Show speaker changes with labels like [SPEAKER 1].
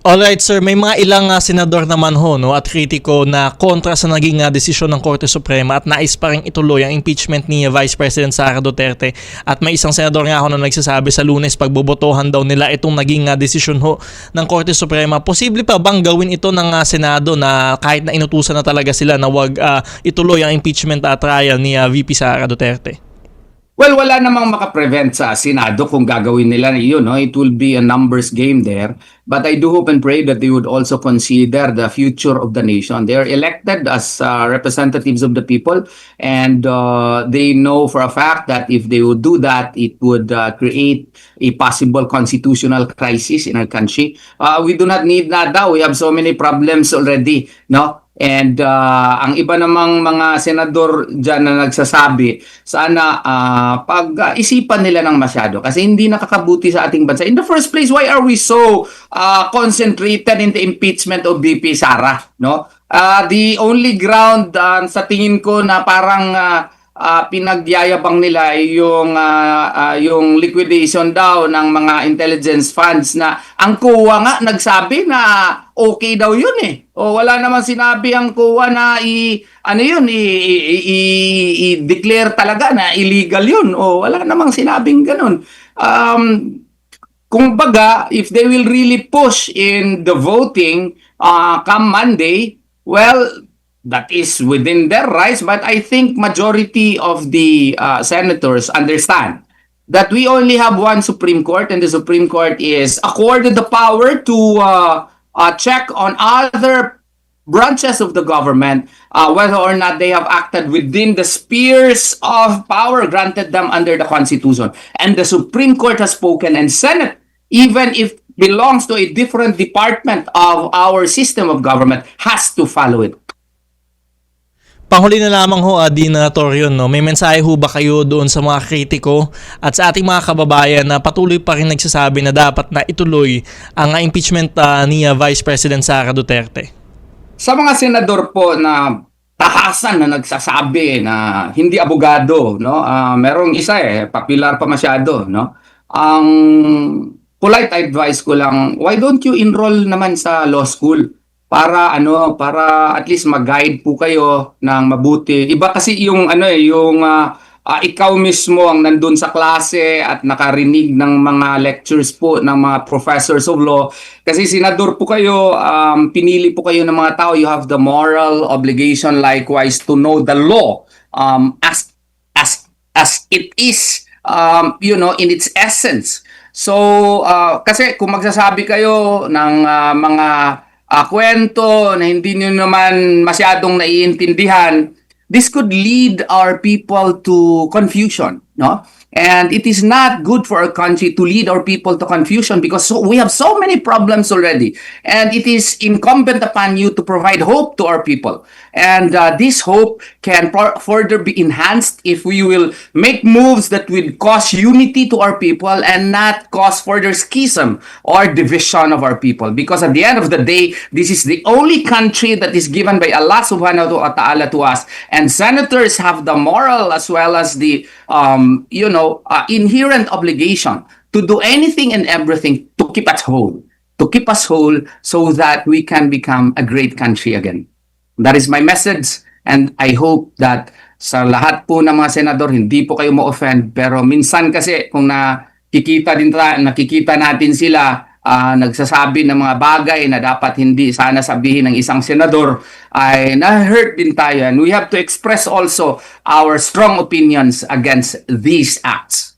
[SPEAKER 1] Alright sir, may mga ilang ah, senador naman ho no, at kritiko na kontra sa naging ah, desisyon ng Korte Suprema at nais pa rin ituloy ang impeachment ni ah, Vice President Sara Duterte. At may isang senador nga ako na nagsasabi sa lunes pagbobotohan daw nila itong naging ah, desisyon ho ng Korte Suprema. Posible pa bang gawin ito ng ah, Senado na kahit na inutusan na talaga sila na wag ah, ituloy ang impeachment ah, trial ni ah, VP Sara Duterte?
[SPEAKER 2] Well, wala namang makaprevent sa Senado kung gagawin nila yun. No? It will be a numbers game there. But I do hope and pray that they would also consider the future of the nation. They are elected as uh, representatives of the people, and uh, they know for a fact that if they would do that, it would uh, create a possible constitutional crisis in our country. Uh, we do not need nada. We have so many problems already. No? And uh, ang iba namang mga senador dyan na nagsasabi, sana uh, pag-isipan nila ng masyado kasi hindi nakakabuti sa ating bansa. In the first place, why are we so uh, concentrated in the impeachment of BP Sara? No? Uh, the only ground uh, sa tingin ko na parang uh, uh, pinagyayabang nila yung uh, uh, yung liquidation daw ng mga intelligence funds na ang kuwa nga nagsabi na okay daw yun eh. O wala naman sinabi ang kuwa na i ano yun i, i, i, i- i-declare talaga na illegal yun. O wala namang sinabing ganun. Um kung baga, if they will really push in the voting uh, come Monday, well, that is within their rights. But I think majority of the uh, senators understand that we only have one Supreme Court, and the Supreme Court is accorded the power to uh, uh, check on other branches of the government uh, whether or not they have acted within the spheres of power granted them under the Constitution. And the Supreme Court has spoken, and Senate, even if belongs to a different department of our system of government, has to follow it.
[SPEAKER 1] Panghuli na lamang ho, Adi na Torion, no? may mensahe ho ba kayo doon sa mga kritiko at sa ating mga kababayan na patuloy pa rin nagsasabi na dapat na ituloy ang ah, impeachment ah, ni ah, Vice President Sara Duterte?
[SPEAKER 2] Sa mga senador po na tahasan na nagsasabi na hindi abogado, no? Ah, merong isa eh, popular pa masyado, no? Ang polite advice ko lang, why don't you enroll naman sa law school? Para ano, para at least mag-guide po kayo ng mabuti. Iba kasi yung ano eh, yung ah, ah, ikaw mismo ang nandun sa klase at nakarinig ng mga lectures po ng mga professors of law. Kasi senador po kayo, um, pinili po kayo ng mga tao, you have the moral obligation likewise to know the law um, as as as it is um, you know in its essence. So uh, kasi kung magsasabi kayo ng uh, mga uh, kwento na hindi niyo naman masyadong naiintindihan, this could lead our people to confusion, no? And it is not good for our country to lead our people to confusion because so, we have so many problems already. And it is incumbent upon you to provide hope to our people. And uh, this hope can further be enhanced if we will make moves that will cause unity to our people and not cause further schism or division of our people. Because at the end of the day, this is the only country that is given by Allah subhanahu wa ta'ala to us. And senators have the moral as well as the, um, you know, uh, inherent obligation to do anything and everything to keep us whole. To keep us whole so that we can become a great country again. That is my message and I hope that sa lahat po ng mga senador hindi po kayo ma-offend pero minsan kasi kung nakikita din ta- nakikita natin sila ah, nagsasabi ng mga bagay na dapat hindi sana sabihin ng isang senador ay na-hurt din tayo and we have to express also our strong opinions against these acts.